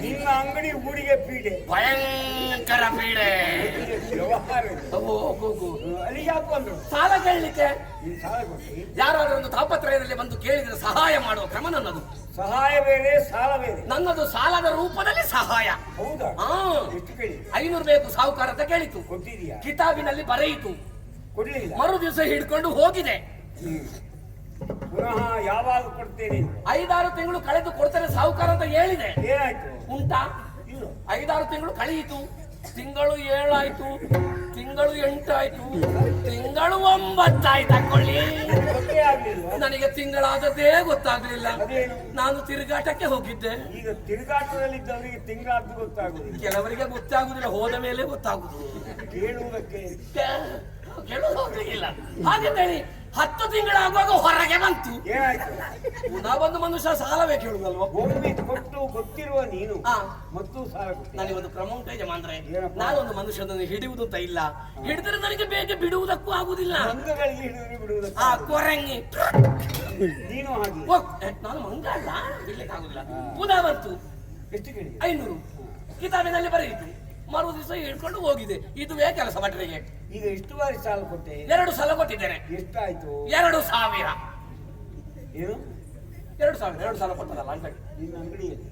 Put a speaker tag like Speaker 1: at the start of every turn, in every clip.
Speaker 1: ನಿನ್ನ ಅಂಗಡಿ ಊರಿಗೆ ಪೀಡೆ.
Speaker 2: ಭಯಂಕರ ಪೀಡೆ.
Speaker 1: ವ್ಯವಹಾರ ಇದು. ಅಲ್ಲಿಗೆ ಯಾಕೆ ಬಂದ್ರು?
Speaker 2: ಸಾಲ ಕೇಳಲಿಕ್ಕೆ?
Speaker 1: ನೀನ್ ಸಾಲ ಕೊಟ್ಟಿ
Speaker 2: ಯಾರಾದ್ರೂ ಒಂದು ತಾಪತ್ರಯದಲ್ಲಿ ಬಂದು ಕೇಳಿದ್ರೆ ಸಹಾಯ ಮಾಡುವ ಕ್ರಮ ನನ್ನದು.
Speaker 1: ಸಹಾಯ ಬೇರೆ ಸಾಲ ಬೇರೆ.
Speaker 2: ನನ್ನದು ಸಾಲದ ರೂಪದಲ್ಲಿ ಸಹಾಯ.
Speaker 1: ಹೌದಾ?
Speaker 2: ಹಾ.
Speaker 1: ಎಷ್ಟು ಕೇಳಿ?
Speaker 2: ಐನೂರು ಬೇಕು ಸಾಹುಕಾರ ಅಂತ ಕೇಳಿತು.
Speaker 1: ಕೊಟ್ಟಿದೀಯಾ
Speaker 2: ಕಿತಾಬಿನಲ್ಲಿ ಬರೆಯಿತು.
Speaker 1: ಕೊಡ್ಲಿಲ್ಲ.
Speaker 2: ಮರು ದಿವಸ ಹಿಡ್ಕೊಂಡು ಹೋಗಿದೆ.
Speaker 1: ಹ್ಮ್. ಪುನಃ ಯಾವಾಗ ಕೊಡ್ತೇನೆ?
Speaker 2: ಐದಾರು ತಿಂಗಳು ಕಳೆದು ಕೊಡ್ತಾರೆ ಸಾಹುಕಾರ ಅಂತ ಹೇಳಿದೆ.
Speaker 1: ಏನಾಯ್ತು?
Speaker 2: ಉಂಟಾ
Speaker 1: ಇಲ್ಲ
Speaker 2: ಐದಾರು ತಿಂಗಳು ಕಳೆಯಿತು. ತಿಂಗಳು ಏಳಾಯ್ತು. ತಿಂಗಳು ಎಂಟಾಯ್ತು. ತಿಂಗಳು ಒಂಬತ್ತಾಯ್ತು ಹಾಕೊಳ್ಳಿ ನನಗೆ ತಿಂಗಳಾದದ್ದೇ ಗೊತ್ತಾಗ್ಲಿಲ್ಲ. ನಾನು ತಿರುಗಾಟಕ್ಕೆ ಹೋಗಿದ್ದೆ.
Speaker 1: ಈಗ ತಿರುಗಾಟದಲ್ಲಿದ್ದವರಿಗೆ ತಿಂಗಳಾದ್ದು ಗೊತ್ತಾಗುದಿಲ್ಲ.
Speaker 2: ಕೆಲವರಿಗೆ ಗೊತ್ತಾಗುದಿಲ್ಲ ಹೋದ ಮೇಲೆ ಗೊತ್ತಾಗುದು.
Speaker 1: ಕೇಳುವುದಕ್ಕೆ
Speaker 2: ಕೇಳುವುದಿಲ್ಲ ಹಾಗೆ ಹಾಗೆಂದೇಳಿ ಹತ್ತು ತಿಂಗಳಾಗುವಾಗ ಹೊರಗೆ ಬಂತು. ಪುನಃ ಒಂದು ಮನುಷ್ಯ ಸಾಲವೇ ಕೇಳುದಲ್ವ
Speaker 1: ಭೂಮಿ ಕೊಟ್ಟು ಗೊತ್ತಿರುವ ನೀನು. ಮತ್ತು ಸಾಲ ಕೊಟ್ಟೆ.
Speaker 2: ನಾನು ಕ್ರಮ ಉಂಟು ಯಜಮಾನ್ರೆ.
Speaker 1: ಏನಪ್ಪ?
Speaker 2: ನಾನೊಂದು ಮನುಷ್ಯನನ್ನು ಹಿಡಿಯುವುದು ಅಂತ ಇಲ್ಲ. ಹಿಡಿದ್ರೆ ನನಗೆ ಬೇಗ ಬಿಡುವುದಕ್ಕೂ ಆಗುದಿಲ್ಲ.
Speaker 1: ಮಂಗಗಳಿಗೆ ಹಿಡಿದು ಬಿಡುವುದಕ್ಕೆ
Speaker 2: ಆ ಕೊರಂಗಿ.
Speaker 1: ನೀನು ಹಾಗೆ.
Speaker 2: ಓ, ಏ, ನಾನು ಮಂಗ ಅಲ್ಲ ಬಿಡ್ಲಿಕ್ಕೆ ಆಗುದಿಲ್ಲ. ಪುನಃ ಬಂತು.
Speaker 1: ಎಷ್ಟು ಕೇಳಿ
Speaker 2: ಐನೂರು. ಕಿತಾಬಿನಲ್ಲಿ ಬರೆಯಿತು ಮರು ದಿವಸ ಹಿಡ್ಕೊಂಡು ಹೋಗಿದೆ. ಇದುವೇ ಕೆಲಸ ಭಟ್ರಿಗೆ
Speaker 1: ಈಗ ಎಷ್ಟು ಬಾರಿ ಸಾಲ ಕೊಟ್ಟೆ.
Speaker 2: ಎರಡು ಸಲ ಕೊಟ್ಟಿದ್ದೇನೆ.
Speaker 1: ಎಷ್ಟಾಯ್ತು?
Speaker 2: ಎರಡು ಸಾವಿರ.
Speaker 1: ಏನು?
Speaker 2: ಎರಡು ಸಾವಿರ ಎರಡು ಸಾಲ ಕೊಟ್ಟದಲ್ಲ ಅಂಗಡಿ
Speaker 1: ನಿನ್ನ ಅಂಗಡಿಯಲ್ಲಿ.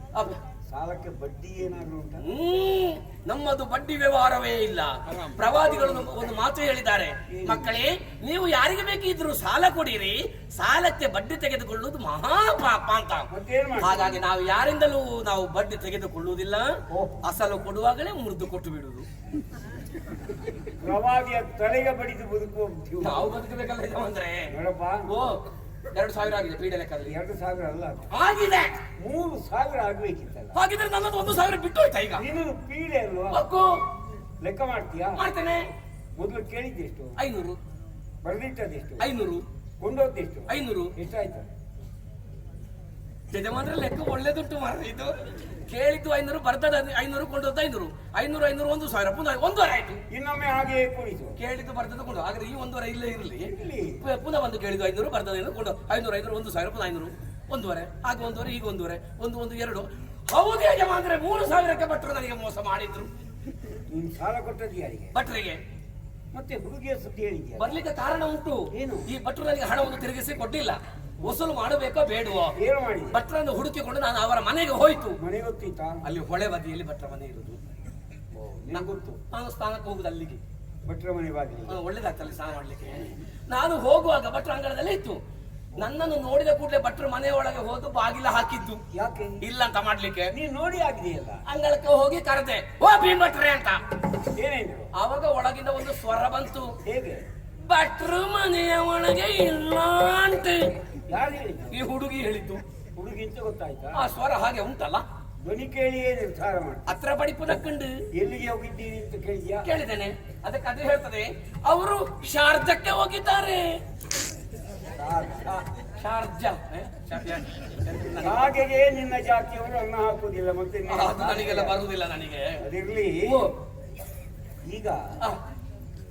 Speaker 1: ಸಾಲಕ್ಕೆ ಬಡ್ಡಿ ಏನಾದ್ರು ಉಂಟಾ?
Speaker 2: ನಮ್ಮದು ಬಡ್ಡಿ ವ್ಯವಹಾರವೇ ಇಲ್ಲ. ಪ್ರವಾದಿಗಳು ಒಂದು ಮಾತು ಹೇಳಿದ್ದಾರೆ. ಮಕ್ಕಳೇ ನೀವು ಯಾರಿಗೆ ಬೇಕಿದ್ರು ಸಾಲ ಕೊಡಿರಿ. ಸಾಲಕ್ಕೆ ಬಡ್ಡಿ ತೆಗೆದುಕೊಳ್ಳುವುದು ಮಹಾಪಾಪ ಅಂತ? ಹಾಗಾಗಿ ನಾವು ಯಾರಿಂದಲೂ ನಾವು ಬಡ್ಡಿ ತೆಗೆದುಕೊಳ್ಳುವುದಿಲ್ಲ. ಅಸಲು ಕೊಡುವಾಗಲೇ ಮುರಿದು ಕೊಟ್ಟು ಬಿಡುವುದು.
Speaker 1: ಪ್ರವಾದಿಯ ತಲೆಗೆ ಬಡಿದು ಬದುಕು
Speaker 2: ನಾವು ಬದುಕಬೇಕಲ್ಲ ಅಂದ್ರೆ? ಎರಡು ಸಾವಿರ ಆಗಿದೆ ಪೀಡೆ ಲೆಕ್ಕದಲ್ಲಿ.
Speaker 1: ಎರಡು ಸಾವಿರ ಅಲ್ಲ ಅದು.
Speaker 2: ಆಗಿದೆ!
Speaker 1: ಮೂರು ಸಾವಿರ ಆಗ್ಬೇಕಿತ್ತಲ್ಲ.
Speaker 2: ಹಾಗಿದ್ರೆ ನನ್ನದು ಒಂದು ಸಾವಿರ ಬಿಟ್ಟು ಹೋಯ್ತಾ ಈಗ?
Speaker 1: ನೀನು ಪೀಡೆ ಅಲ್ವಾ? ಲೆಕ್ಕ ಮಾಡ್ತೀಯಾ?
Speaker 2: ಮಾಡ್ತೇನೆ.
Speaker 1: ಮೊದಲು ಕೇಳಿದ್ದೆಷ್ಟು
Speaker 2: ಐನೂರು.
Speaker 1: ಬರೆದಿಟ್ಟದೆಷ್ಟು
Speaker 2: ಐನೂರು.
Speaker 1: ಕೊಂಡೋದ್ದೆಷ್ಟು
Speaker 2: ಐನೂರು.
Speaker 1: ಎಷ್ಟಾಯ್ತು?
Speaker 2: ಜಜಮಾನ್ರ ಲೆಕ್ಕ ಒಳ್ಳೇದುಂಟು ಮಾರ ಇದು. ಕೇಳಿದ್ದು ಐನೂರು ಬರ್ತದ ಐನೂರು ಕೊಂಡದ್ದು ಐನೂರು. ಐನೂರು ಐನೂರು ಒಂದು ಸಾವಿರ ಪುನಃ ಒಂದೂವರೆ ಆಯ್ತು.
Speaker 1: ಇನ್ನೊಮ್ಮೆ ಹಾಗೆ
Speaker 2: ಕೇಳಿದ್ದು ಬರ್ತದ ಕೊಂಡು ಆದ್ರೆ ಈ ಒಂದೂವರೆ ಇಲ್ಲೇ ಇರಲಿ. ಪುನಃ ಒಂದು ಕೇಳಿದ್ದು ಐನೂರು ಬರ್ತದ ಐನೂರು ಕೊಂಡು ಐನೂರು ಐನೂರು ಒಂದು ಸಾವಿರ ಪುನಃ ಐನೂರು. ಒಂದೂವರೆ ಆಗ ಒಂದೂವರೆ ಈಗ ಒಂದೂವರೆ ಒಂದು ಒಂದು ಎರಡು. ಹೌದು ಯಜಮಾನ್ರೆ ಮೂರು ಸಾವಿರಕ್ಕೆ ಭಟ್ರು ನನಗೆ ಮೋಸ ಮಾಡಿದ್ರು.
Speaker 1: ಸಾಲ ಕೊಟ್ಟದ್ದು ಯಾರಿಗೆ?
Speaker 2: ಭಟ್ರಿಗೆ.
Speaker 1: ಮತ್ತೆ ಹುಡುಗಿಯ ಸುದ್ದಿ ಹೇಳಿದ್ಯಾ?
Speaker 2: ಬರ್ಲಿಕ್ಕೆ ಕಾರಣ ಉಂಟು.
Speaker 1: ಏನು?
Speaker 2: ಈ ಭಟ್ರು ನನಗೆ ಹಣವನ್ನು ತಿರುಗಿಸಿ ಕೊಟ್ಟಿಲ್ಲ. ವಸೂಲು ಮಾಡಬೇಕೋ ಬೇಡವೋ?
Speaker 1: ಏನು ಮಾಡಿ.
Speaker 2: ಭಟ್ರನ್ನು ಹುಡುಕಿಕೊಂಡು ನಾನು ಅವರ ಮನೆಗೆ ಹೋಯ್ತು.
Speaker 1: ಮನೆ ಗೊತ್ತಿತ್ತಾ
Speaker 2: ಅಲ್ಲಿ ಹೊಳೆ ಬದಿಯಲ್ಲಿ ಭಟ್ರ ಮನೆ
Speaker 1: ಇರೋದು ಗೊತ್ತು.
Speaker 2: ನಾನು ಸ್ಥಾನಕ್ಕೆ ಹೋಗುದು ಅಲ್ಲಿಗೆ.
Speaker 1: ಭಟ್ರ ಮನೆ ಬಾಗಿಲು
Speaker 2: ಆ, ಒಳ್ಳೇದಾಗ್ತಲ್ಲ ಸ್ನಾನ ಮಾಡ್ಲಿಕ್ಕೆ. ನಾನು ಹೋಗುವಾಗ ಭಟ್ರ ಅಂಗಳದಲ್ಲೇ ಇತ್ತು. ನನ್ನನ್ನು ನೋಡಿದ ಕೂಡಲೇ ಭಟ್ರು ಮನೆಯೊಳಗೆ ಹೋದು ಬಾಗಿಲ ಹಾಕಿದ್ದು.
Speaker 1: ಯಾಕೆ?
Speaker 2: ಇಲ್ಲ ಅಂತ ಮಾಡ್ಲಿಕ್ಕೆ.
Speaker 1: ನೀನು ನೋಡಿ ಆಗಿದೆಯಲ್ಲ.
Speaker 2: ಅಂಗಳಕ್ಕೆ ಹೋಗಿ ಕರೆದೆ ಓ ಭೀಮ್ ಭಟ್ರೆ ಅಂತ.
Speaker 1: ಏನೇನು?
Speaker 2: ಆವಾಗ ಒಳಗಿಂದ ಒಂದು ಸ್ವರ ಬಂತು.
Speaker 1: ಹೇಗೆ?
Speaker 2: ಭಟ್ರು ಮನೆಯ ಒಳಗೆ ಇಲ್ಲ ಅಂತೆ.
Speaker 1: ಯಾರು ಹೇಳಿದ್ದು?
Speaker 2: ಈ ಹುಡುಗಿ ಹೇಳಿತು
Speaker 1: ಹುಡುಗಿ ಅಂತ ಗೊತ್ತಾಯ್ತಾ?
Speaker 2: ಆ ಸ್ವರ ಹಾಗೆ ಉಂಟಲ್ಲ?
Speaker 1: ಧ್ವನಿ ಕೇಳಿಯೇ ನಿರ್ಧಾರ ಮಾಡಿ.
Speaker 2: ಹತ್ರ ಬಡಿಪು ಕಂಡು
Speaker 1: ಎಲ್ಲಿಗೆ ಹೋಗಿದ್ದೀರಿ ಅಂತ ಕೇಳಿದ್ಯಾ?
Speaker 2: ಕೇಳಿದ್ದೇನೆ. ಅದಕ್ಕೆ ಅದು ಹೇಳ್ತದೆ ಅವರು ಶಾರ್ಜಕ್ಕೆ ಹೋಗಿದ್ದಾರೆ. ಶಾರ್ಜಾ?
Speaker 1: ಹಾಗೆಯೇ ನಿನ್ನ ಜಾತಿಯವರು ಅನ್ನ ಹಾಕುವುದಿಲ್ಲ ಮತ್ತೆ
Speaker 2: ಅದು ನನಗೆಲ್ಲ ಬರುವುದಿಲ್ಲ ನನಗೆ.
Speaker 1: ಅದಿರ್ಲಿ. ಈಗ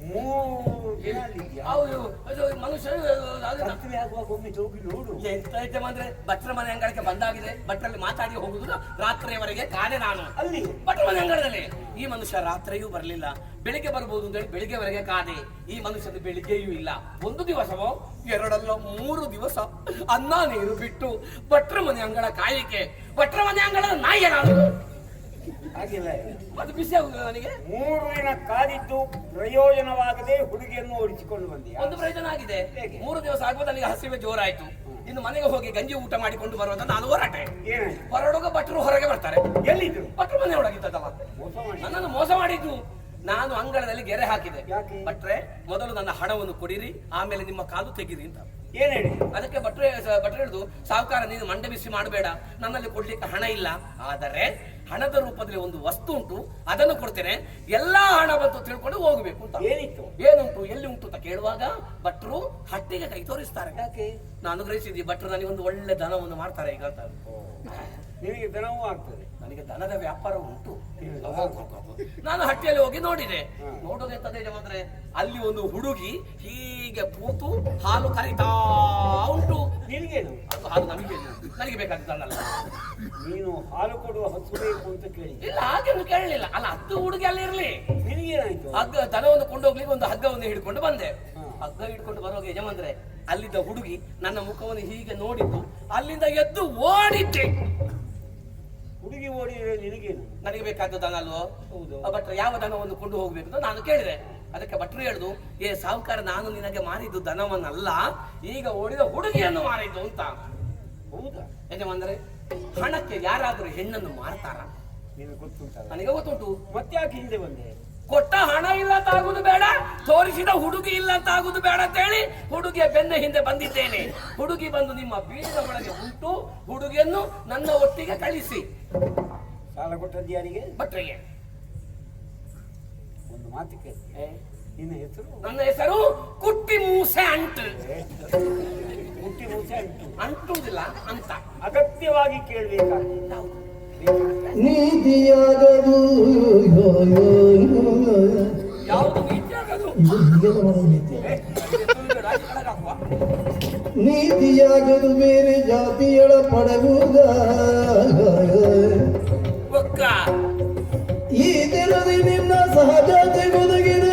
Speaker 1: ಮೂರು ದಿನ ಅಲ್ಲಿದ್ಯಾ
Speaker 2: ಹೌದು ಅದು ಮನುಷ್ಯ ಅದು ನ-
Speaker 1: ರಾತ್ರಿ ಆಗುವಾಗ ಒಮ್ಮೆ ಹೋಗಿ ನೋಡು.
Speaker 2: ಎಂತ ಐತೆ ಅಂದ್ರೆ ಭಟ್ರ ಮನೆ ಅಂಗಳಕ್ಕೆ ಬಂದಾಗಿದೆ ಭಟ್ರಲ್ಲಿ ಮಾತಾಡಿ ಹೋಗುದು ರಾತ್ರಿಯವರೆಗೆ ಕಾದೆ ನಾನು.
Speaker 1: ಅಲ್ಲಿ.
Speaker 2: ಭಟ್ರ ಮನೆ ಅಂಗಳದಲ್ಲಿ. ಈ ಮನುಷ್ಯ ರಾತ್ರಿಯೂ ಬರಲಿಲ್ಲ. ಬೆಳಿಗ್ಗೆ ಬರಬಹುದು ಅಂತ ಹೇಳಿ ಬೆಳಿಗ್ಗೆವರೆಗೆ ಕಾದೆ. ಈ ಮನುಷ್ಯನ ಬೆಳಿಗ್ಗೆಯೂ ಇಲ್ಲ. ಒಂದು ದಿವಸವೋ ಎರಡಲ್ಲ ಮೂರು ದಿವಸ ಅನ್ನ ನೀರು ಬಿಟ್ಟು ಭಟ್ರ ಮನೆ ಅಂಗಳ ಕಾಯಿಕೆ. ಭಟ್ರ ಮನೆ ಅಂಗಳದ ನಾಯಿ ನಾನು.
Speaker 1: ಹಾಗಿಲ್ಲ.
Speaker 2: ಅದು ಬಿಸಿ ಆಗುದಿಲ್ಲ ನನಗೆ?
Speaker 1: ಮೂರು ದಿನ ಕಾದಿದ್ದು ಪ್ರಯೋಜನವಾಗದೆ ಹುಡುಗಿಯನ್ನು ಓಡಿಸಿಕೊಂಡು ಬಂದಿ
Speaker 2: ಒಂದು ಪ್ರಯೋಜನ ಆಗಿದೆ. ಮೂರು ದಿವಸ ಆಗುವ ನನಗೆ ಹಸಿವೆ ಜೋರಾಯ್ತು. ಇನ್ನು ಮನೆಗೆ ಹೋಗಿ ಗಂಜಿ ಊಟ ಮಾಡಿಕೊಂಡು ಬರುವಂತ ನಾನು ಹೊರಟೆ.
Speaker 1: ಹೊರಡೋಗ
Speaker 2: ಹೊರಡುವಾಗ ಭಟ್ರು ಹೊರಗೆ ಬರ್ತಾರೆ.
Speaker 1: ಎಲ್ಲಿದ್ರು?
Speaker 2: ಭಟ್ರು ಮನೆ ಒಳಗಿದ್ದದಲ್ಲ. ನನ್ನನ್ನು ಮೋಸ ಮಾಡಿದ್ದು ನಾನು ಅಂಗಳದಲ್ಲಿ ಗೆರೆ ಹಾಕಿದೆ? ಭಟ್ರೆ ಮೊದಲು ನನ್ನ ಹಣವನ್ನು ಕೊಡಿರಿ ಆಮೇಲೆ ನಿಮ್ಮ ಕಾಲು ತೆಗೀರಿ ಅಂತ.
Speaker 1: ಏನ್ ಹೇಳಿ?
Speaker 2: ಅದಕ್ಕೆ ಭಟ್ರು ಭಟ್ರು ಹೇಳುದು ಸಾಹುಕಾರ ನೀನು ಮಂಡೆ ಬಿಸಿ ಮಾಡಬೇಡ ನನ್ನಲ್ಲಿ ಕೊಡ್ಲಿಕ್ಕೆ ಹಣ ಇಲ್ಲ. ಆದರೆ ಹಣದ ರೂಪದಲ್ಲಿ ಒಂದು ವಸ್ತು ಉಂಟು ಅದನ್ನು ಕೊಡ್ತೇನೆ. ಎಲ್ಲಾ ಹಣ ಬಂತು ತಿಳ್ಕೊಂಡು ಹೋಗಬೇಕು ಅಂತ.
Speaker 1: ಏನಿತ್ತು?
Speaker 2: ಏನುಂಟು? ಎಲ್ಲಿ ಉಂಟು ಅಂತ ಕೇಳುವಾಗ ಭಟ್ರು ಹಟ್ಟಿಗೆ ಕೈ ತೋರಿಸ್ತಾರೆ.
Speaker 1: ಯಾಕೆ?
Speaker 2: ನಾನು ಅನುಗ್ರಹಿಸಿದ್ದೀನಿ ಭಟ್ರು ನನಗೆ ಒಂದು ಒಳ್ಳೆ ಧನವನ್ನು ಮಾಡ್ತಾರೆ ಈಗ ಅಂತ.
Speaker 1: ನಿನಗೆ ದನವೂ ಆಗ್ತದೆ.
Speaker 2: ನನಗೆ ದನದ ವ್ಯಾಪಾರ ಉಂಟು? ನಾನು ಹಟ್ಟಿಯಲ್ಲಿ ಹೋಗಿ ನೋಡಿದೆ. ನೋಡೋದೆ ಮಾತ್ರ ಅಲ್ಲಿ ಒಂದು ಹುಡುಗಿ ಹೀಗೆ ಕೂತು ಹಾಲು ಕರೀತಾ ಉಂಟು.
Speaker 1: ನಿನಗೇನು?
Speaker 2: ಅದು ಹಾಲು ನಮಗೆ ನನಗೆ ಬೇಕಾಗ್ತದಲ್ಲ
Speaker 1: ನೀನು ಹಾಲು ಕೊಡುವ ಹಸು ಬೇಕು ಅಂತ ಕೇಳಿ
Speaker 2: ಇಲ್ಲ ಹಾಗೇನು ಕೇಳಲಿಲ್ಲ. ಅಲ್ಲ ಹತ್ತು ಹುಡುಗಿ ಅಲ್ಲಿ ಇರ್ಲಿ.
Speaker 1: ನಿನಗೇನಾಯ್ತು?
Speaker 2: ಹಗ್ಗ ದನವನ್ನು ಕೊಂಡೋಗ್ಲಿಕ್ಕೆ ಒಂದು ಹಗ್ಗವನ್ನು ಹಿಡ್ಕೊಂಡು ಬಂದೆ. ಹಗ್ಗ ಹಿಡ್ಕೊಂಡು ಬರುವಾಗ ಯಜಮಾನ್ರೆ ಅಲ್ಲಿದ್ದ ಹುಡುಗಿ ನನ್ನ ಮುಖವನ್ನು ಹೀಗೆ ನೋಡಿದ್ದು ಅಲ್ಲಿಂದ ಎದ್ದು ಓಡಿದ್ದೆ.
Speaker 1: ಹುಡುಗಿ ಓಡಿ ನಿನಗೇನು?
Speaker 2: ನನಗೆ ಬೇಕಾದ ದನ ಅಲ್ವೋ?
Speaker 1: ಹೌದು.
Speaker 2: ಭಟ್ರ ಯಾವ ದನವನ್ನು ಕೊಂಡು ಹೋಗ್ಬೇಕು ಅಂತ ನಾನು ಕೇಳಿದೆ. ಅದಕ್ಕೆ ಭಟ್ರು ಹೇಳುದು ಏ ಸಾಹುಕಾರ ನಾನು ನಿನಗೆ ಮಾರಿದ್ದು ದನವನ್ನಲ್ಲ ಈಗ ಓಡಿದ ಹುಡುಗಿಯನ್ನು ಮಾರಿದ್ದು ಅಂತ.
Speaker 1: ಹೌದಾ?
Speaker 2: ಯಜಮಾನ್ರೆ ಹಣಕ್ಕೆ ಯಾರಾದರೂ ಹೆಣ್ಣನ್ನು ಮಾರ್ತಾರ?
Speaker 1: ನಿನಗೆ ಗೊತ್ತುಂಟಲ್ಲ.
Speaker 2: ನನಗೆ ಗೊತ್ತುಂಟು.
Speaker 1: ಮತ್ತ್ಯಾಕೆ ಹಿಂದೆ ಬಂದೆ?
Speaker 2: ಕೊಟ್ಟ ಹಣ ಇಲ್ಲ ಅಂತ ಆಗುದು ಬೇಡ ತೋರಿಸಿದ ಹುಡುಗಿ ಇಲ್ಲ ಅಂತ ಆಗುದು ಬೇಡ ಅಂತ ಹೇಳಿ ಹುಡುಗಿಯ ಬೆನ್ನ ಹಿಂದೆ ಬಂದಿದ್ದೇನೆ. ಹುಡುಗಿ ಬಂದು ನಿಮ್ಮ ಬೀಳದ ಒಳಗೆ ಉಂಟು ಹುಡುಗಿಯನ್ನು ನನ್ನ ಒಟ್ಟಿಗೆ ಕಳಿಸಿ.
Speaker 1: ಸಾಲ ಕೊಟ್ಟದ್ದು ಯಾರಿಗೆ?
Speaker 2: ಭಟ್ರಿಗೆ.
Speaker 1: ಒಂದು ಮಾತು ಕೇಳಿ. ನಿನ್ನ ಹೆಸರು?
Speaker 2: ನನ್ನ ಹೆಸರು ಕುಟ್ಟಿ ಮೂಸೆ ಅಂಟು.
Speaker 1: ಕುಟ್ಟಿ ಮೂಸೆ ಅಂಟು.
Speaker 2: ಅಂಟುವುದಿಲ್ಲ ಅಂತ.
Speaker 1: ಅಗತ್ಯವಾಗಿ ಕೇಳಬೇಕಾಗಿ
Speaker 3: ನೀತಿಯಾಗದು ನೀತಿಯಾಗದು? ಬೇರೆ ಜಾತಿಯಳ ಪಡಗುದ ಈ ದಿನದಿ ನಿನ್ನ ಸಹಜತೆ ಒದಗಿದರೆ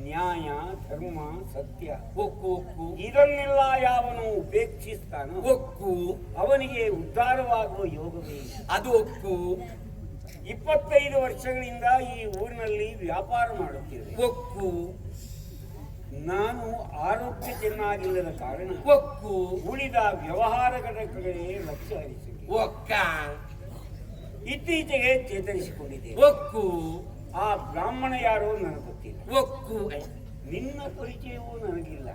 Speaker 1: ನ್ಯಾಯ ಧರ್ಮ ಸತ್ಯ.
Speaker 2: ಒಕ್ಕು ಒಕ್ಕು.
Speaker 1: ಇದನ್ನೆಲ್ಲ ಯಾವನು ಉಪೇಕ್ಷಿಸ್ತಾನೋ
Speaker 2: ಒಕ್ಕು.
Speaker 1: ಅವನಿಗೆ ಉದ್ಧಾರವಾಗುವ ಯೋಗವೇ
Speaker 2: ಅದು ಒಕ್ಕು.
Speaker 1: ಇಪ್ಪತ್ತೈದು ವರ್ಷಗಳಿಂದ ಈ ಊರಿನಲ್ಲಿ ವ್ಯಾಪಾರ ಮಾಡುತ್ತೇವೆ
Speaker 2: ಒಕ್ಕು.
Speaker 1: ನಾನು ಆರೋಗ್ಯ ಚೆನ್ನಾಗಿಲ್ಲದ ಕಾರಣ
Speaker 2: ಒಕ್ಕು.
Speaker 1: ಉಳಿದ ವ್ಯವಹಾರ ಘಟಕಗಳೇ ಲಕ್ಷ್ಯ ಹರಿಸಿದೆ.
Speaker 2: ಒಕ್ಕ.
Speaker 1: ಇತ್ತೀಚೆಗೆ ಚೇತರಿಸಿಕೊಂಡಿದೆ
Speaker 2: ಒಕ್ಕು.
Speaker 1: ಆ ಬ್ರಾಹ್ಮಣ ಯಾರೋ ನನಗೆ ಗೊತ್ತಿಲ್ಲ.
Speaker 2: ಒಕ್ಕು
Speaker 1: ನಿನ್ನ ಪರಿಚಯವೂ ನನಗಿಲ್ಲ.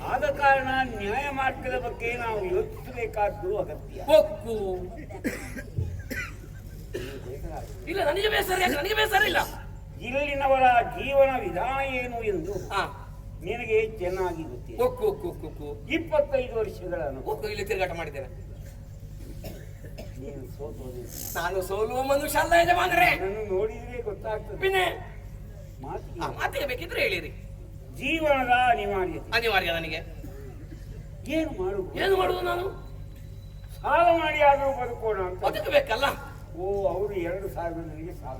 Speaker 1: ಆದ ಕಾರಣ ನ್ಯಾಯ ಮಾರ್ಗದ ಬಗ್ಗೆ ನಾವು ಯೋಚಿಸಬೇಕಾದ್ದು ಅಗತ್ಯ.
Speaker 2: ಒಕ್ಕು. ಇಲ್ಲ ನನಗೆ ಬೇಸರ ನನಗೆ ಬೇಸರ ಇಲ್ಲ.
Speaker 1: ಇಲ್ಲಿನವರ ಜೀವನ ವಿಧಾನ ಏನು ಎಂದು
Speaker 2: ಹಾ
Speaker 1: ನಿನಗೆ ಚೆನ್ನಾಗಿ ಗೊತ್ತಿದೆ.
Speaker 2: ಒಕ್ಕು ಒಕ್ಕು ಒಕ್ಕು
Speaker 1: ಇಪ್ಪತ್ತೈದು ವರ್ಷಗಳ
Speaker 2: ಒಕ್ಕು ಇಲ್ಲಿ ತಿರುಗಾಟ ಮಾಡಿದ್ದೇನೆ.
Speaker 1: ನೀನು
Speaker 2: ಸೋಲುವ ಮನುಷ್ಯ ಅಲ್ಲ ಯಜಮಾನರೇ
Speaker 1: ನೋಡಿದ್ರೆ ಗೊತ್ತಾಗ್ತದೆ. ಮಾತಿಗೆ
Speaker 2: ಆ, ಮಾತಿಗೆ ಬೇಕಿದ್ರೆ ಹೇಳಿರಿ.
Speaker 1: ಜೀವನದ ಅನಿವಾರ್ಯತೆ.
Speaker 2: ಅನಿವಾರ್ಯ ನನಗೆ.
Speaker 1: ಏನು ಮಾಡು
Speaker 2: ಏನು ಮಾಡುದು ನಾನು?
Speaker 1: ಸಾಲ ಮಾಡಿ ಆದರೂ ಬದುಕೋಣ ಅಂತ.
Speaker 2: ಬದುಕಬೇಕಲ್ಲ.
Speaker 1: ಓ ಅವರು ಎರಡು ಸಾವಿರ ನನಗೆ ಸಾಲ.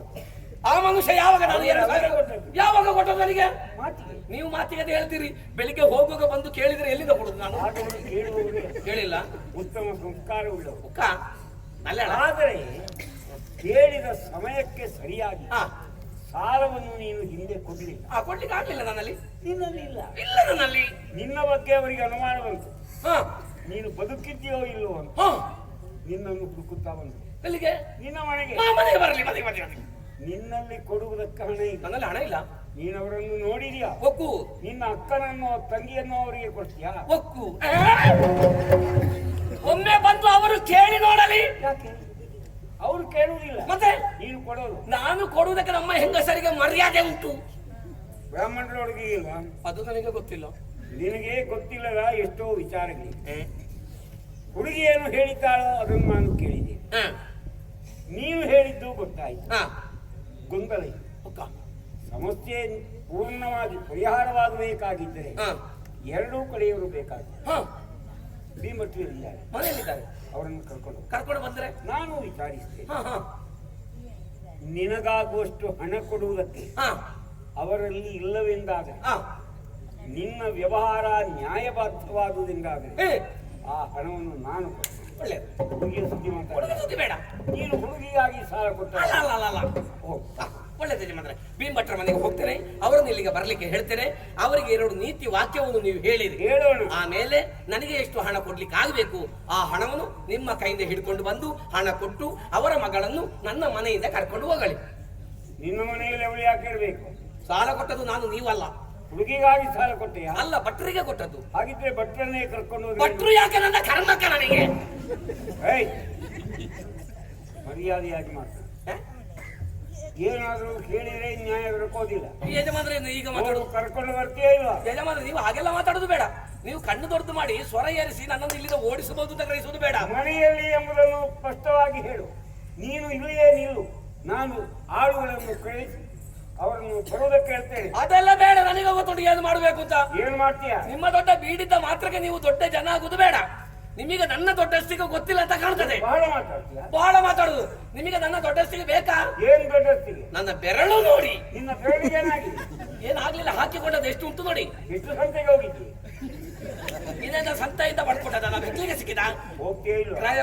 Speaker 2: ಆ ಮನುಷ್ಯ ಯಾವಾಗ ನಾನು ಎರಡು ಸಾವಿರ ಯಾವಾಗ ಕೊಟ್ಟದ್ದು ನನಗೆ?
Speaker 1: ಮಾತಿಗೆ
Speaker 2: ನೀವು ಮಾತಿಗೆ ಅದೇ ಹೇಳ್ತೀರಿ. ಬೆಳಿಗ್ಗೆ ಹೋಗುವಾಗ ಬಂದು ಕೇಳಿದ್ರೆ ಎಲ್ಲಿಂದ ಕೊಡುದು ನಾನು? ಕೇಳಿಲ್ಲ.
Speaker 1: ಉತ್ತಮ
Speaker 2: ಸಂಸ್ಕಾರ ಉಳ್ಳ
Speaker 1: ಆದರೆ ಕೇಳಿದ ಸಮಯಕ್ಕೆ ಸರಿಯಾಗಿ ಸಾಲವನ್ನು ನೀನು ಹಿಂದೆ ಕೊಡಲಿಲ್ಲ.
Speaker 2: ಆ ಕೊಡ್ಲಿಕ್ಕೆ ಆಗ್ಲಿಲ್ಲ ನನ್ನಲ್ಲಿ?
Speaker 1: ನಿನ್ನಲ್ಲಿ ಇಲ್ಲ
Speaker 2: ಇಲ್ಲ ನನ್ನಲ್ಲಿ.
Speaker 1: ನಿನ್ನ ಬಗ್ಗೆ ಅವರಿಗೆ ಅನುಮಾನ ಬಂತು.
Speaker 2: ಹಾ.
Speaker 1: ನೀನು ಬದುಕಿದ್ಯೋ ಇಲ್ಲೋ ಅಂತ. ನಿನ್ನನ್ನು ಹುಡುಕುತ್ತಾ ಬಂತು
Speaker 2: ಎಲ್ಲಿಗೆ?
Speaker 1: ನಿನ್ನ ಮನೆಗೆ.
Speaker 2: ಮನೆಗೆ ಬರಲಿ ಮನೆಗೆ ಬರಲಿ.
Speaker 1: ನಿನ್ನಲ್ಲಿ ಕೊಡುವುದಕ್ಕೆ ಹಣ ಇಲ್ಲ.
Speaker 2: ನನ್ನಲ್ಲಿ ಹಣ ಇಲ್ಲ.
Speaker 1: ನೀನು ಅವರನ್ನು ನೋಡಿದ್ಯಾ?
Speaker 2: ಒಕ್ಕು.
Speaker 1: ನಿನ್ನ ಅಕ್ಕನನ್ನು ತಂಗಿಯನ್ನು ಅವರಿಗೆ ಕೊಡ್ತೀಯಾ?
Speaker 2: ಒಕ್ಕು! ಒಮ್ಮೆ ಬಂದು ಅವರು ಕೇಳಿ ನೋಡಲಿ.
Speaker 1: ಯಾಕೆ? ಅವರು ಕೇಳುವುದಿಲ್ಲ.
Speaker 2: ಮತ್ತೆ?
Speaker 1: ನೀನು ಕೊಡೋದು
Speaker 2: ನಾನು ಕೊಡುವುದಕ್ಕೆ ನಮ್ಮ ಹೆಂಗಸರಿಗೆ ಮರ್ಯಾದೆ ಉಂಟು.
Speaker 1: ಬ್ರಾಹ್ಮಣರೊಳಗೆ ಇಲ್ಲ
Speaker 2: ಅದು ನನಗೆ ಗೊತ್ತಿಲ್ಲ.
Speaker 1: ನಿನಗೆ ಗೊತ್ತಿಲ್ಲದ ಎಷ್ಟೋ ವಿಚಾರಗಳಿದೆ ಹುಡುಗಿ ಏನು ಹೇಳಿದ್ದಾಳೋ ಅದನ್ನು ನಾನು ಕೇಳಿದೆ.
Speaker 2: ನೀವು
Speaker 1: ನೀನು ಹೇಳಿದ್ದು ಗೊತ್ತಾಯ್ತು.
Speaker 2: ಹಾ.
Speaker 1: ಗೊಂದಲ ಸಮಸ್ಯೆ ಪೂರ್ಣವಾಗಿ ಪರಿಹಾರವಾಗಬೇಕಾಗಿದ್ದರೆ
Speaker 2: ಹಾ.
Speaker 1: ಎರಡೂ ಕಡೆಯವರು ಬೇಕಾಗಿದೆ ಭೀಮಠಿಯಲ್ಲಿದ್ದಾರೆ
Speaker 2: ಮನೆಯಲ್ಲಿದ್ದಾರೆ.
Speaker 1: ಅವರನ್ನು ಕರ್ಕೊಂಡು.
Speaker 2: ಕರ್ಕೊಂಡು ಬಂದ್ರೆ?
Speaker 1: ನಾನು ವಿಚಾರಿಸ್ತೇನೆ. ನಿನಗಾಗುವಷ್ಟು ಹಣ ಕೊಡುವುದಕ್ಕೆ ಅವರಲ್ಲಿ ಇಲ್ಲವೆಂದಾಗ
Speaker 2: ಹಾ.
Speaker 1: ನಿನ್ನ ವ್ಯವಹಾರ ನ್ಯಾಯಬದ್ಧವಾದುದೆಂದಾದರೆ ಆ ಹಣವನ್ನು ನಾನು
Speaker 2: ಒಳ್ಳೆಯದು
Speaker 1: ಹುಡುಗಿಯ ಸುದ್ದಿ
Speaker 2: ಒಳ್ಳೆ
Speaker 1: ಮಾತಾಡ
Speaker 2: ಸುದ್ದಿ ಬೇಡ.
Speaker 1: ನೀನು ಹುಡುಗಿಯಾಗಿ ಸಾಲ ಕೊಟ್ಟ
Speaker 2: ಅಲ್ಲ ಮಾತ್ರ. ಅಲ್ಲ ಅಲ್ಲ
Speaker 1: ಓ
Speaker 2: ಆ, ಒಳ್ಳೆದು ಯಜಮಾನ್ರೆ ಭೀಮ್ ಭಟ್ರ ಮನೆಗೆ ಹೋಗ್ತೇನೆ ಅವರನ್ನು ಇಲ್ಲಿಗೆ ಬರ್ಲಿಕ್ಕೆ ಹೇಳ್ತೇನೆ. ಅವರಿಗೆ ಎರಡು ನೀತಿ ವಾಕ್ಯವನ್ನು ನೀವು ಹೇಳಿರಿ.
Speaker 1: ಹೇಳೋಣ
Speaker 2: ಆಮೇಲೆ ನನಗೆ ಎಷ್ಟು ಹಣ ಕೊಡ್ಲಿಕ್ಕೆ ಆಗಬೇಕು ಆ ಹಣವನ್ನು ನಿಮ್ಮ ಕೈಯಿಂದ ಹಿಡ್ಕೊಂಡು ಬಂದು ಹಣ ಕೊಟ್ಟು ಅವರ ಮಗಳನ್ನು ನನ್ನ ಮನೆಯಿಂದ ಕರ್ಕೊಂಡು ಹೋಗಲಿ.
Speaker 1: ನಿಮ್ಮ ಮನೆಯಲ್ಲಿ ಅವಳು ಯಾಕೆ ಇರಬೇಕು?
Speaker 2: ಸಾಲ ಕೊಟ್ಟದ್ದು ನಾನು ನೀವಲ್ಲ.
Speaker 1: ಹುಡುಗಿಗಾಗಿ ಸಾಲ ಕೊಟ್ಟೆ
Speaker 2: ಅಲ್ಲ ಭಟ್ರಿಗೆ ಕೊಟ್ಟದ್ದು.
Speaker 1: ಹಾಗಿದ್ರೆ ಭಟ್ರನ್ನೇ ಕರ್ಕೊಂಡು
Speaker 2: ಭಟ್ರು ಯಾಕೆ ನನ್ನ ಕರ್ಮಕ್ಕ ನನಗೆ!
Speaker 1: ಮರ್ಯಾದೆಯಾಗಿ ಮಾತಾಡು.
Speaker 2: ಹ?
Speaker 1: ಏನಾದರೂ ಕೇಳಿದ್ರೆ ನ್ಯಾಯ
Speaker 2: ಬರ್ಕೋದಿಲ್ಲ ಯಜಮಾನ್ರೆ ಈಗ ಮಾತಾಡೋದು
Speaker 1: ಕರ್ಕೊಂಡು ಬರ್ತೀಯ ಇಲ್ವಾ?
Speaker 2: ಯಜಮಾನ್ರೆ ನೀವು ಹಾಗೆಲ್ಲ ಮಾತಾಡೋದು ಬೇಡ. ನೀವು ಕಣ್ಣು ದೊಡ್ಡದು ಮಾಡಿ ಸ್ವರ ಏರಿಸಿ ನನ್ನನ್ನು ಇಲ್ಲಿಂದ ಓಡಿಸಬಹುದು ಅಂತ ಬೇಡ.
Speaker 1: ಮನೆಯಲ್ಲಿ ಎಂಬುದನ್ನು ಸ್ಪಷ್ಟವಾಗಿ ಹೇಳು. ನೀನು ಇಲ್ಲಿಯೇ ನಿಲ್ಲು. ನಾನು ಆಳುಗಳನ್ನು ಕಳಿಸಿ ಅವರನ್ನು ಬರೋದಕ್ಕೆ ಹೇಳ್ತೇನೆ.
Speaker 2: ಅದೆಲ್ಲ ಬೇಡ ನನಗೆ ಗೊತ್ತುಂಟು ಏನು ಮಾಡಬೇಕು ಅಂತ.
Speaker 1: ಏನ್ ಮಾಡ್ತೀಯ?
Speaker 2: ನಿಮ್ಮ ದೊಡ್ಡ ಬೀಡಿದ್ದ ಮಾತ್ರಕ್ಕೆ ನೀವು ದೊಡ್ಡ ಜನ ಆಗುದು ಬೇಡ. ನಿಮಗೆ ನನ್ನ ದೊಡ್ಡಸ್ತಿಗೆ ಗೊತ್ತಿಲ್ಲ ಅಂತ ಕಾಣ್ತದೆ.
Speaker 1: ಬಹಳ ಮಾತಾಡ್ತೀಯ?
Speaker 2: ಬಹಳ ಮಾತಾಡುದು. ನಿಮಗೆ ನನ್ನ ದೊಡ್ಡಸ್ತಿಗೆ ಬೇಕಾ?
Speaker 1: ಏನ್ ದೊಡ್ಡಸ್ತಿಗೆ
Speaker 2: ನನ್ನ ಬೆರಳು ನೋಡಿ.
Speaker 1: ನಿನ್ನ ಏನಾಗಿ ಏನಾಗಿದೆ?
Speaker 2: ಏನಾಗ್ಲಿಲ್ಲ ಹಾಕಿಕೊಂಡದ್ದು ಎಷ್ಟು ಉಂಟು ನೋಡಿ.
Speaker 1: ಎಷ್ಟು ಸಂತೆಗೆ ಹೋಗಿದ್ದಿ?
Speaker 2: ಇದನ್ನ ಸಂತೆಯಿಂದ ಪಡ್ಕೊಂಡದ ನಾನು ಸಿಕ್ಕಿದ?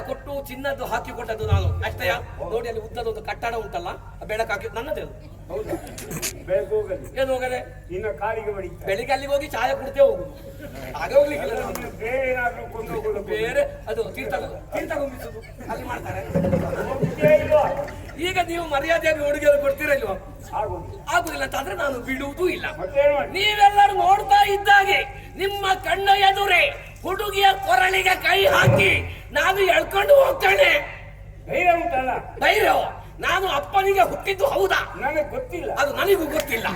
Speaker 2: ಕೊಟ್ಟು ಚಿನ್ನದ್ದು ಹಾಕಿಕೊಂಡದ್ದು ನಾನು. ಅಷ್ಟೇ. ನೋಡಿ ಅಲ್ಲಿ ಉದ್ದದ ಒಂದು ಕಟ್ಟಡ ಉಂಟಲ್ಲ ಆ ಬೆಳಕು ಹಾಕಿ ನನ್ನದೇ
Speaker 1: ಬೆಳಗ್ಗೆ ಹೋಗಲಿ.
Speaker 2: ಏನು ಹೋಗದೆ?
Speaker 1: ನಿನ್ನ ಕಾಲಿಗೆ ಬಡಿ.
Speaker 2: ಬೆಳಿಗ್ಗೆ ಅಲ್ಲಿಗೆ ಹೋಗಿ ಚಾಯ ಕುಡ್ತೇ ಹೋಗುದು ಹಾಗೆ ಹೋಗ್ಲಿಕ್ಕಿಲ್ಲ ನಾನು.
Speaker 1: ಬೇರೆ ಏನಾದ್ರೂ ಕೊಂಡು ಹೋಗೋದು.
Speaker 2: ಬೇರೆ ಅದು ತೀರ್ಥ ತೀರ್ಥ ಗುಂಬಿಸುದು ಅಲ್ಲಿ ಮಾಡ್ತಾರೆ.
Speaker 1: ಇಲ್ವಾ?
Speaker 2: ಈಗ ನೀವು ಮರ್ಯಾದೆಯಾಗಿ ಹುಡುಗಿಯರು ಕೊಡ್ತೀರಾ ಇಲ್ವಾ?
Speaker 1: ಆಗೋದಿಲ್ಲ
Speaker 2: ಆಗುದಿಲ್ಲ ಅಂತಂದ್ರೆ ನಾನು ಬಿಡುವುದೂ ಇಲ್ಲ.
Speaker 1: ಮತ್ತೇನ್ ಮಾಡಿ
Speaker 2: ನೀವೆಲ್ಲರೂ ನೋಡ್ತಾ ಇದ್ದಾಗೆ ನಿಮ್ಮ ಕಣ್ಣ ಎದುರೇ ಹುಡುಗಿಯ ಕೊರಳಿಗೆ ಕೈ ಹಾಕಿ ನಾನು ಎಳ್ಕೊಂಡು ಹೋಗ್ತೇನೆ.
Speaker 1: ಧೈರ್ಯ ಉಂಟಲ್ಲ?
Speaker 2: ಧೈರ್ಯ. ನಾನು ಅಪ್ಪನಿಗೆ ಹುಟ್ಟಿದ್ದು ಹೌದಾ?
Speaker 1: ನನಗೆ ಗೊತ್ತಿಲ್ಲ.
Speaker 2: ಅದು ನನಗೂ ಗೊತ್ತಿಲ್ಲ.